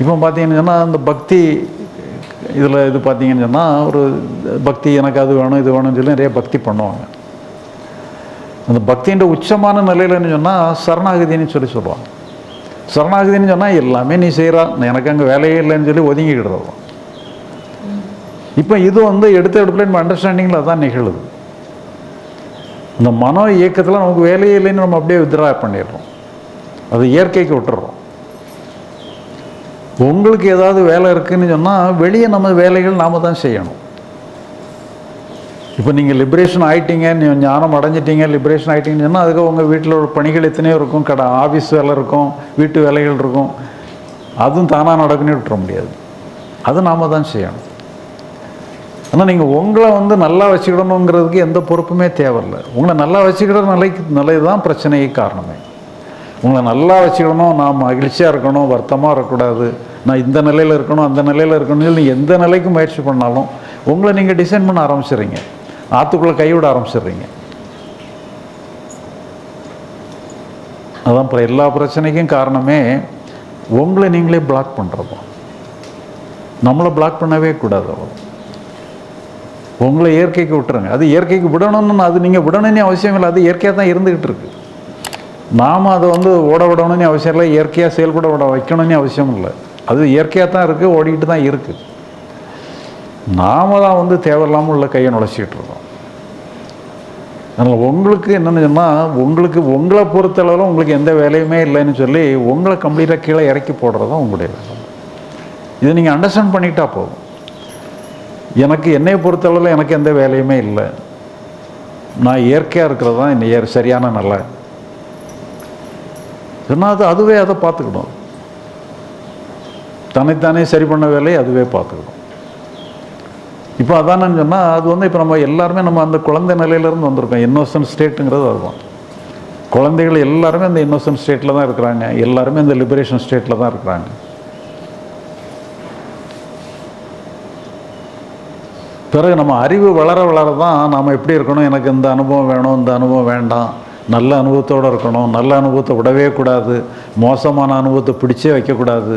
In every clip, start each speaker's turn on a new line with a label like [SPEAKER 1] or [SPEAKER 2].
[SPEAKER 1] இப்போ பார்த்தீங்கன்னு சொன்னால் அந்த பக்தி இதில் இது பார்த்தீங்கன்னு சொன்னால் ஒரு பக்தி எனக்கு அது வேணும் இது வேணும்னு சொல்லி நிறைய பக்தி பண்ணுவாங்க. அந்த பக்தின்ற உச்சமான நிலையிலன்னு சொன்னால் சரணாகதின்னு சொல்லி சொல்லுவாங்க. சரணாகதின்னு சொன்னால் எல்லாமே நீ செய்கிறா எனக்கு அங்கே வேலையே இல்லைன்னு சொல்லி ஒதுங்கிக்கிடுறோம் இப்போ இது வந்து எடுத்த எடுப்பில் நம்ம அண்டர்ஸ்டாண்டிங்கில் தான் நிகழுது. இந்த மனோ இயக்கத்தில் நமக்கு வேலையே இல்லைன்னு நம்ம அப்படியே வித்ரா பண்ணிடுறோம். அது இயற்கைக்கு விட்டுறோம். உங்களுக்கு ஏதாவது வேலை இருக்குன்னு சொன்னால் வெளியே நம்ம வேலைகள் நாம் தான் செய்யணும். இப்போ நீங்கள் லிபரேஷன் ஆகிட்டீங்க ஞானம் அடைஞ்சிட்டீங்க லிபரேஷன் ஆகிட்டீங்கன்னு சொன்னால் அதுக்கு உங்கள் வீட்டில் ஒரு பணிகள் எத்தனையோ இருக்கும் கடை ஆஃபீஸ் வேலை இருக்கும் வீட்டு வேலைகள் இருக்கும். அதுவும் தானாக நடக்குன்னு விட்டுற முடியாது. அது நாம் தான் செய்யணும். ஆனால் நீங்கள் உங்களை வந்து நல்லா வச்சுக்கிடணுங்கிறதுக்கு எந்த பொறுப்புமே தேவையில்லை. உங்களை நல்லா வச்சுக்கிற நிலைக்கு நிலை தான் பிரச்சனைக்கு காரணமே. உங்களை நல்லா வச்சுக்கணும் நான் மகிழ்ச்சியாக இருக்கணும் வருத்தமாக இருக்கக்கூடாது. நான் இந்த நிலையில் இருக்கணும் அந்த நிலையில் இருக்கணும்னு சொல்லி எந்த நிலைக்கு முயற்சி பண்ணாலும் உங்களை நீங்கள் டிசைன் பண்ண ஆரம்பிச்சிடுறீங்க. ஆற்றுக்குள்ளே கைவிட ஆரம்பிச்சிடுறீங்க. அதான் இப்போ எல்லா பிரச்சனைக்கும் காரணமே உங்களை நீங்களே பிளாக் பண்ணுறது நம்மளை பிளாக் பண்ணவே கூடாது அவ்வளோ உங்களை இயற்கைக்கு விட்டுருங்க. அது இயற்கைக்கு விடணும்னு அது நீங்கள் விடணும்னு அவசியம் இல்லை. அது இயற்கையாக தான் இருந்துக்கிட்டு இருக்குது நாம் அதை வந்து ஓட விடணும்னு அவசியம் இல்லை இயற்கையாக செயல்பட விட வைக்கணும்னு அவசியம் இல்லை. அது இயற்கையாக தான் இருக்குது ஓடிக்கிட்டு தான் இருக்குது நாம் தான் வந்து தேவையில்லாமல் உள்ள கையை நுழைச்சிக்கிட்டு இருக்கோம். அதனால் உங்களுக்கு என்னென்னு சொன்னால் உங்களுக்கு உங்களை பொறுத்தளவில் உங்களுக்கு எந்த வேலையுமே இல்லைன்னு சொல்லி உங்களை கம்ப்ளீட்டாக கீழே இறக்கி போடுறது தான் உங்களுடைய வேலை. இதை நீங்கள் அண்டர்ஸ்டாண்ட் பண்ணிட்டா போதும். எனக்கு என்னை பொறுத்தளவில் எனக்கு எந்த வேலையுமே இல்லை. நான் இயற்கையாக இருக்கிறது தான் சரியான நல்ல ஏன்னா அது அதுவே அதை பார்த்துக்கணும். தன்னைத்தானே சரி பண்ண வேலையை அதுவே பார்த்துக்கணும். இப்போ அதானு சொன்னால் அது வந்து இப்போ நம்ம எல்லாருமே நம்ம அந்த குழந்தை நிலையிலேருந்து வந்திருக்கோம். இன்னோசன்ட் ஸ்டேட்டுங்கிறது அதுதான். குழந்தைகள் எல்லாருமே அந்த இன்னோசன்ட் ஸ்டேட்டில் தான் இருக்கிறாங்க. எல்லாருமே இந்த லிபரேஷன் ஸ்டேட்டில் தான் இருக்கிறாங்க. பிறகு நம்ம அறிவு வளர வளர தான் நாம் எப்படி இருக்கணும்? எனக்கு இந்த அனுபவம் வேணும் இந்த அனுபவம் வேண்டாம். நல்ல அனுபவத்தோடு இருக்கணும். நல்ல அனுபவத்தை விடவே கூடாது. மோசமான அனுபவத்தை பிடிச்சே வைக்கக்கூடாது.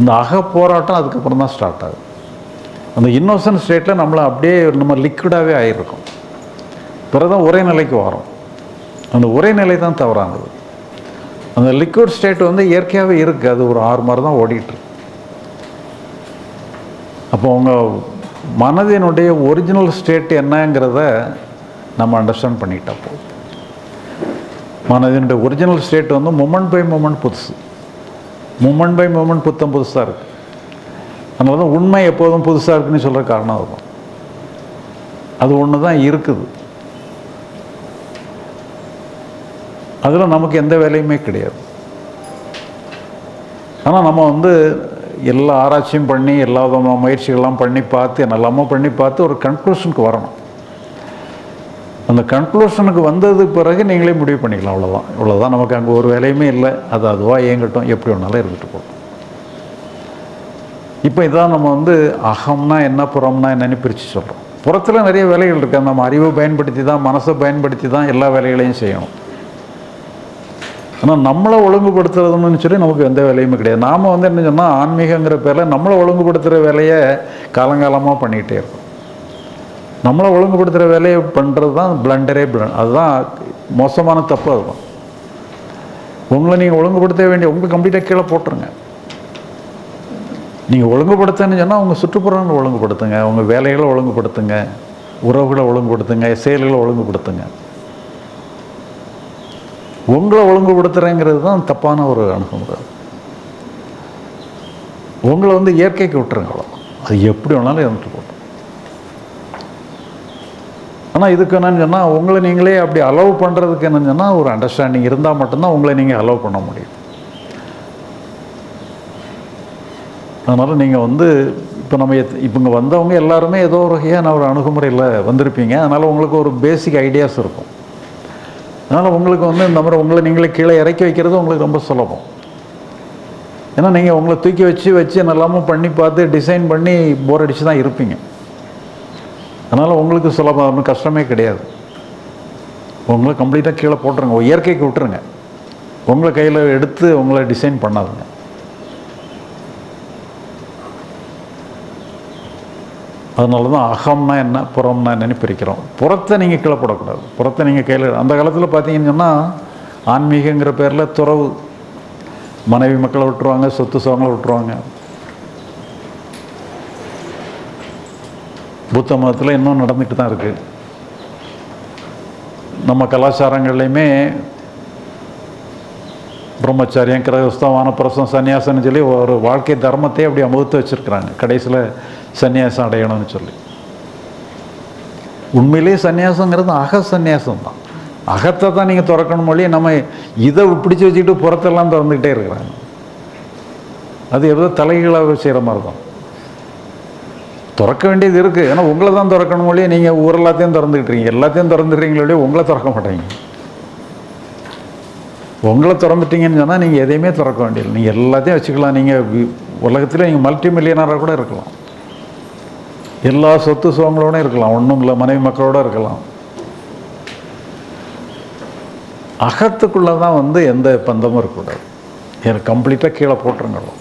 [SPEAKER 1] இந்த அக போராட்டம் அதுக்கப்புறம் தான் ஸ்டார்ட் ஆகுது. அந்த இன்னோசன்ட் ஸ்டேட்டில் நம்மளை அப்படியே நம்ம லிக்விடாகவே ஆகிருக்கோம் பிறதான் ஒரே நிலைக்கு வரோம். அந்த ஒரே நிலை தான் தவறானது. அந்த லிக்விட் ஸ்டேட் வந்து இயற்கையாகவே இருக்குது அது ஒரு ஆறு மாதிரி தான் ஓடிட்டுருக்கு அப்போ உங்கள் மனதினுடைய ஒரிஜினல் ஸ்டேட் என்னங்கிறத நம்ம அண்டர்ஸ்டாண்ட் பண்ணிட்டா போதும். மனதினுடைய ஒரிஜினல் ஸ்டேட் வந்து மூமெண்ட் பை மூமெண்ட் புதுசு. மூமெண்ட் பை மூமெண்ட் புத்தம் புதுசாக இருக்குது அதனால தான் உண்மை எப்போதும் புதுசாக இருக்குன்னு சொல்கிற காரணம் அதுதான். அது ஒன்று தான் இருக்குது. அதில் நமக்கு எந்த வேலையுமே கிடையாது. ஆனால் நம்ம வந்து எல்லா ஆராய்ச்சியும் பண்ணி எல்லா விதமான முயற்சிகள்லாம் பண்ணி பார்த்து என்னெல்லாமோ பண்ணி பார்த்து ஒரு கன்க்ளூஷனுக்கு வரணும். அந்த கன்க்ளூஷனுக்கு வந்ததுக்கு பிறகு நீங்களே முடிவு பண்ணிக்கலாம் அவ்வளோதான் இவ்வளோதான் நமக்கு அங்கே ஒரு வேலையுமே இல்லை. அது அதுவாக இயங்கட்டும். எப்படி வேணாலும் இருந்துட்டு போகும் இப்போ இதான் நம்ம வந்து அகம்னா என்ன புறம்னா என்னன்னு பிரித்து சொல்கிறோம் புறத்தில் நிறைய வேலைகள் இருக்குது நம்ம அறிவை பயன்படுத்தி தான் மனசை பயன்படுத்தி தான் எல்லா வேலைகளையும் செய்யணும். ஆனால் நம்மளை ஒழுங்குபடுத்துறதுன்னு சொல்லி நமக்கு எந்த வேலையுமே கிடையாது. நாம் வந்து என்ன சொன்னால் ஆன்மீகங்கிற பேரில் நம்மளை ஒழுங்குபடுத்துகிற வேலையை காலங்காலமாக பண்ணிகிட்டே இருக்கோம். நம்மளை ஒழுங்குபடுத்துகிற வேலையை பண்ணுறது தான் பிளண்டரே பிளண்ட் அதுதான் மோசமான தப்பு அதுதான் உங்களை நீங்கள் ஒழுங்குபடுத்த வேண்டிய உங்களை கம்ப்ளீட்டாக கீழே போட்டுருங்க. நீங்கள் ஒழுங்குபடுத்தன்னு சொன்னால் உங்கள் சுற்றுப்புறங்களை ஒழுங்குபடுத்துங்க உங்கள் வேலைகளை ஒழுங்குபடுத்துங்க உறவுகளை ஒழுங்குபடுத்துங்க செயல்களை ஒழுங்குபடுத்துங்க. உங்களை ஒழுங்குபடுத்துகிறேங்கிறது தான் தப்பான ஒரு அணுகுமுறை. உங்களை வந்து இயற்கைக்கு விட்டுருங்களோ அது எப்படி வேணாலும் இருந்துட்டு ஆனால் இதுக்கு என்னன்னு சொன்னால் உங்களை நீங்களே அப்படி அலோவ் பண்ணுறதுக்கு என்னன்னு சொன்னால் ஒரு அண்டர்ஸ்டாண்டிங் இருந்தால் மட்டும்தான் உங்களை நீங்கள் அலோவ் பண்ண முடியும். அதனால் நீங்கள் வந்து இப்போ நம்ம எத் இப்போ இங்கே வந்தவங்க எல்லாருமே ஏதோ ஒரு வகையான ஒரு அணுகுமுறையில் வந்திருப்பீங்க. அதனால் உங்களுக்கு ஒரு பேசிக் ஐடியாஸ் இருக்கும். அதனால் உங்களுக்கு வந்து இந்த மாதிரி உங்களை நீங்களே கீழே இறக்கி வைக்கிறது உங்களுக்கு ரொம்ப சுலபம். ஏன்னா நீங்கள் உங்களை தூக்கி வச்சு வச்சு நல்லாமல் பண்ணி பார்த்து டிசைன் பண்ணி போர் அடித்து தான் இருப்பீங்க. அதனால் உங்களுக்கு சுலபம் கஷ்டமே கிடையாது. உங்களை கம்ப்ளீட்டாக கீழே போட்டுருங்க. இயற்கைக்கு விட்டுருங்க. உங்களை கையில் எடுத்து உங்களை டிசைன் பண்ணாதுங்க. அதனால தான் அகம்னா என்ன புறம்னா என்னன்னு பிரிக்கிறோம். புறத்தை நீங்கள் கீழே போடக்கூடாது. புறத்தை நீங்கள் கையில் அந்த காலத்தில் பார்த்தீங்கன்னு சொன்னால் ஆன்மீகங்கிற பேரில் துறவு. மனைவி மக்களை விட்டுருவாங்க சொத்து சுகங்களை விட்டுருவாங்க. புத்த மதத்தில் இன்னும் நடந்துக்கிட்டு தான் இருக்குது நம்ம கலாச்சாரங்கள்லையுமே பிரம்மச்சாரியம் கிரகஸ்தம் வானப்பிரசம் சன்னியாசம்னு சொல்லி ஒரு வாழ்க்கை தர்மத்தையே அப்படி அமுகத்து வச்சுருக்குறாங்க. கடைசியில் சன்னியாசம் அடையணும்னு சொல்லி. உண்மையிலேயே சன்னியாசங்கிறது அக சந்நியாசம் தான். அகத்தை தான் நீங்கள் திறக்கணும் மொழி நம்ம இதை பிடிச்சி வச்சுக்கிட்டு புறத்தெல்லாம் திறந்துக்கிட்டே இருக்கிறாங்க. அது எவ்வளோ தலைகளாக செய்கிற மாதிரி தான். திறக்க வேண்டியது இருக்குது ஏன்னா உங்களை தான் திறக்கணும் இல்லையே நீங்கள் ஊர் எல்லாத்தையும் திறந்துக்கிட்டீங்க எல்லாத்தையும் திறந்துடுறீங்களே உங்களை திறக்க மாட்டீங்க. உங்களை திறந்துட்டீங்கன்னு சொன்னால் நீங்கள் எதையுமே திறக்க வேண்டியது நீங்கள் எல்லாத்தையும் வச்சுக்கலாம். நீங்கள் உலகத்தில் நீங்கள் மல்டி மில்லியனராக கூட இருக்கலாம். எல்லா சொத்து சுகங்களோட இருக்கலாம். ஒன்றும் இல்லை மனைவி மக்களோட இருக்கலாம். அகத்துக்குள்ளே தான் வந்து எந்த பந்தமும் இருக்கக்கூடாது. எனக்கு கம்ப்ளீட்டாக கீழே போட்டுருங்களும்